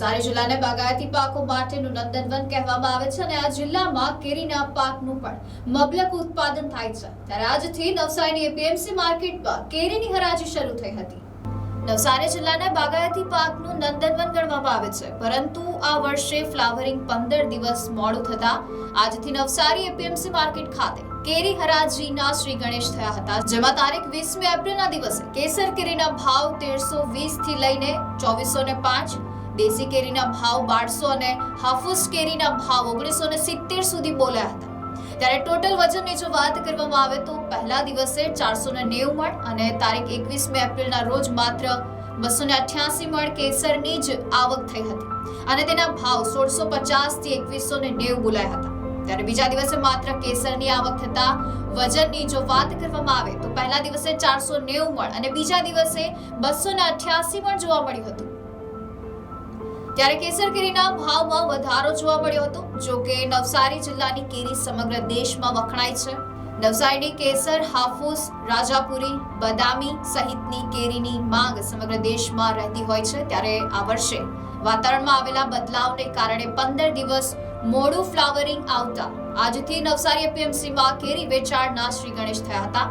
નવસારી જિલ્લાને બાગાયતી પાકો માટેનું નંદનવન કહેવામાં આવે છે અને આ જિલ્લામાં કેરીના પાકનું પણ મબલક ઉત્પાદન થાય છે. ત્યારે આજથી નવસારીની એપીએમસી માર્કેટમાં કેરીની હરાજી શરૂ થઈ હતી. નવસારી જિલ્લાના બાગાયતી પાકનું નંદનવન ગણવામાં આવે છે. પરંતુ આ વર્ષે ફ્લાવરિંગ પંદર દિવસ મોડું થતા આજથી નવસારી એપીએમસી માર્કેટ ખાતે કેરી હરાજીના શ્રી ગણેશ થયા હતા. જેમાં તારીખ વીસમી એપ્રિલના દિવસે કેસર કેરીના ભાવ તેરસો વીસથી લઈને ચોવીસો ને પાંચ દેશી કેરીના ભાવ બારસો અને હાફૂસ કેરીના ભાવ ઓગણીસો સિત્તેર સુધી બોલ્યા હતા. ત્યારે ટોટલ વજનની જો વાત કરવામાં આવે તો પહેલા દિવસે ચારસો ને નેવું મણ અને તારીખ એકવીસમી એપ્રિલના રોજ માત્ર બસો ને અઠ્યાસી મણ કેસરની જ આવક થઈ હતી અને તેના ભાવ સોળસો પચાસથી એકવીસો ને નેવું બોલાયા હતા. ત્યારે બીજા દિવસે માત્ર કેસરની આવક થતા વજનની જો વાત કરવામાં આવે તો પહેલા દિવસે ચારસો નેવું મણ અને બીજા દિવસે બસો ને અઠ્યાસી મણ જોવા મળ્યું હતું. ત્યારે કેસર કેરીના ભાવમાં વધારો જોવા મળ્યો હતો. જો કે નવસારી જિલ્લાની કેરી સમગ્ર દેશમાં વખણાય છે. નવસારીની કેસર, હાફૂસ, રાજાપુરી, બદામી સહિતની કેરીની માંગ સમગ્ર દેશમાં રહેતી હોય છે. ત્યારે આ વર્ષે વાતાવરણમાં આવેલા બદલાવને કારણે પંદર દિવસ મોડું ફ્લાવરિંગ આવતા આજથી નવસારી એપીએમસીમાં કેરી વેચાણના શ્રી ગણેશ થયા હતા.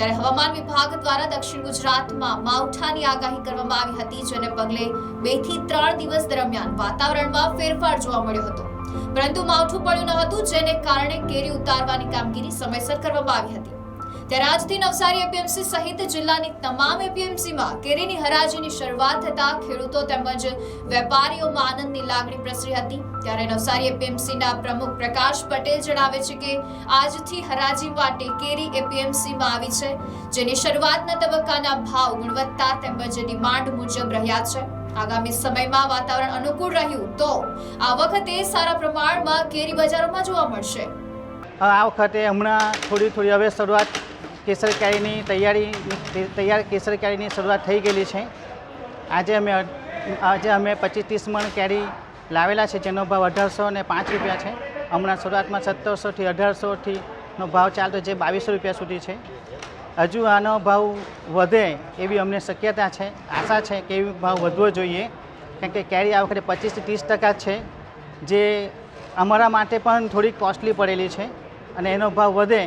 ત્યારે હવામાન વિભાગ દ્વારા દક્ષિણ ગુજરાતમાં માવઠાની આગાહી કરવામાં આવી હતી, જેને પગલે બેથી ત્રણ દિવસ દરમિયાન વાતાવરણમાં ફેરફાર જોવા મળ્યો હતો. પરંતુ માવઠું પડ્યું ન હતું, જેને કારણે કેરી ઉતારવાની કામગીરી સમયસર કરવામાં આવી હતી. ત્યારે આજથી નવસારી એપીએમસી સહિત જિલ્લાની તમામ એપીએમસીમાં કેરીની હરાજીની શરૂઆત થતા ખેડૂતો તેમજ વેપારીઓમાં આનંદની લાગણી પ્રસરી હતી. ત્યારે નવસારી એપીએમસીના પ્રમુખ પ્રકાશ પટેલ જણાવે છે કે આજથી હરાજી માટે કેરી એપીએમસીમાં આવી છે, જેની શરૂઆતના તબક્કાના ભાવ, ગુણવત્તા તેમજ ડિમાન્ડ મુજબ રહ્યા છે. આગામી સમયમાં વાતાવરણ અનુકૂળ રહ્યું તો આ વખતે સારા પ્રમાણમાં કેરી બજારોમાં જોવા મળશે. આ વખતે હમણાં થોડી થોડી હવે શરૂઆત કેસર કેરીની તૈયારી, તૈયાર કેસર કેરીની શરૂઆત થઈ ગયેલી છે. આજે અમે આજે અમે પચીસ ત્રીસ મણ કેરી લાવેલા છે, જેનો ભાવ અઢારસો અને પાંચ રૂપિયા છે. હમણાં શરૂઆતમાં સત્તરસોથી અઢારસોથી નો ભાવ ચાલતો જે બાવીસો રૂપિયા સુધી છે. હજુ આનો ભાવ વધે એવી અમને શક્યતા છે, આશા છે કે એવી ભાવ વધવો જોઈએ. કારણ કે કેરી આ વખતે પચીસથી ત્રીસ ટકા છે, જે અમારા માટે પણ થોડીક કોસ્ટલી પડેલી છે અને એનો ભાવ વધે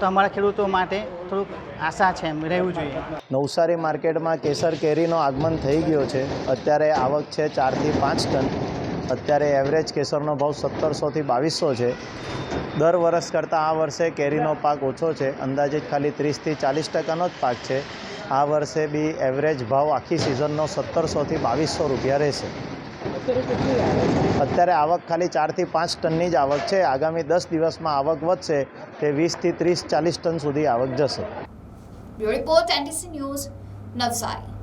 તો અમારા ખેડૂતો માટે થોડુંક આશા છે એમ, રહેવું જોઈએ. નવસારી માર્કેટમાં કેસર કેરીનો આગમન થઈ ગયો છે. અત્યારે આવક છે ચારથી પાંચ ટન. અત્યારે એવરેજ કેસરનો ભાવ સત્તરસોથી બાવીસો છે. દર વર્ષ કરતાં આ વર્ષે કેરીનો પાક ઓછો છે. અંદાજિત ખાલી ત્રીસથી ચાલીસ ટકાનો જ પાક છે. આ વર્ષે બી એવરેજ ભાવ આખી સિઝનનો સત્તરસોથી બાવીસો રૂપિયા રહેશે. અત્યારે આવક ખાલી ચારથી પાંચ ટનની જ આવક છે. આગામી દસ દિવસમાં આવક વધશે તે વીસથી ત્રીસ ચાલીસ ટન સુધી આવક જશે. Report, NTC news Navsari.